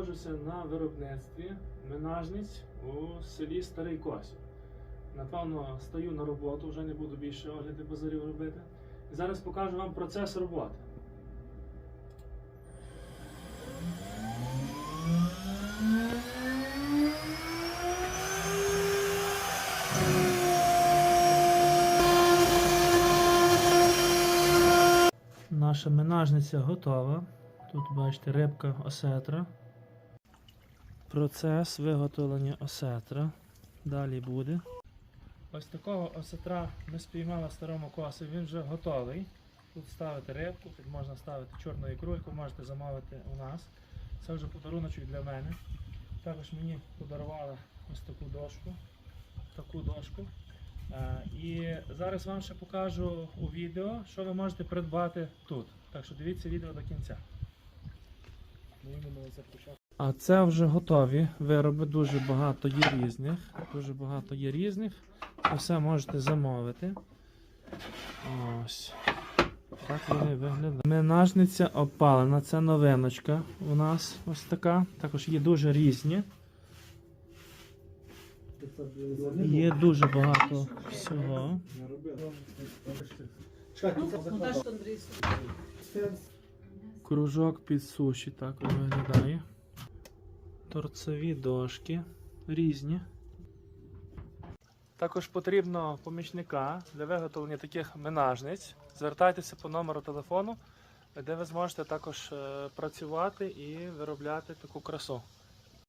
Знаходжуся на виробництві менажниць у селі Старий Косів. Напевно, стою на роботу, вже не буду більше огляди базарів робити. І зараз покажу вам процес роботи. Наша менажниця готова. Тут бачите рибка осетра. Процес виготовлення осетра. Далі буде. Ось такого осетра ми спіймали старому косі, він вже готовий. Тут ставити рибку, тут можна ставити чорну ікру, яку можете замовити у нас. Це вже подаруночок для мене. Також мені подарували ось таку дошку. Таку дошку. Е, І зараз вам ще покажу у відео, що ви можете придбати тут. Так що дивіться відео до кінця. А це вже готові вироби, дуже багато є різних. Дуже багато є різних. Все можете замовити. Ось. Так вони виглядають. Менажниця опалена, це новиночка у нас ось така. Також є дуже різні. Є дуже багато всього. Кружок під суші так виглядає. Торцеві дошки різні. Також потрібно помічника для виготовлення таких менажниць. Звертайтеся по номеру телефону, де ви зможете також е, працювати і виробляти таку красу.